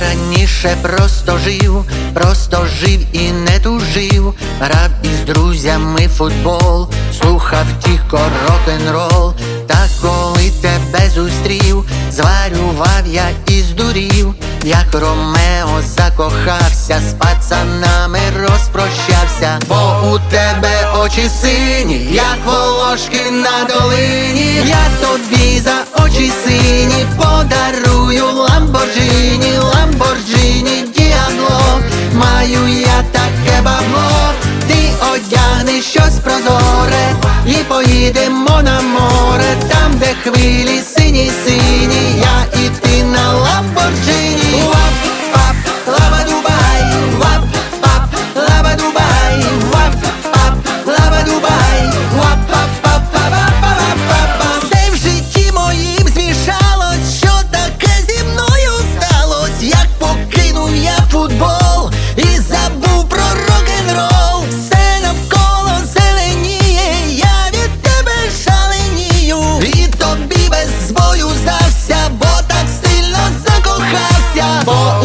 раніше просто жив, просто жив і не тужив, грав із друзями футбол, слухав тільки рок-н-рол. Та коли тебе зустрів, зварював я і здурів, як Ромео закохався, з пацанами розпрощався, бо у тебе очі сині, як волошки на долині. Я тобі за очі сині подарую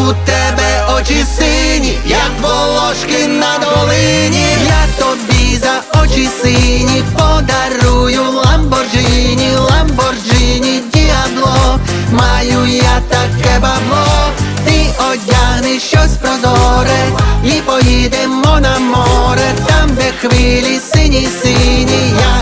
у тебе очі сині, як волошки на долині. Я тобі за очі сині подарую Ламборджині, Ламборджині, діабло, маю я таке бабло, ти одягнеш щось прозоре і поїдемо на море, там, де хвилі сині, сині, я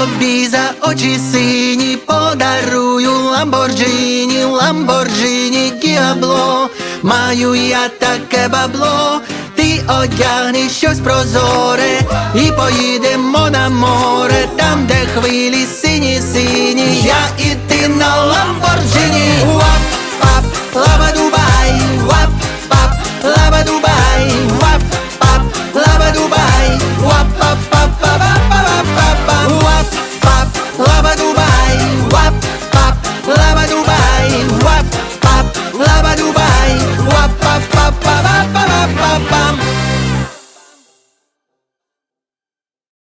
тобі за очі сині подарую Ламборджині, Ламборджині, діабло, маю я таке бабло. Ти одягнеш щось прозоре і поїдемо на море, там, де хвилі сині, сині.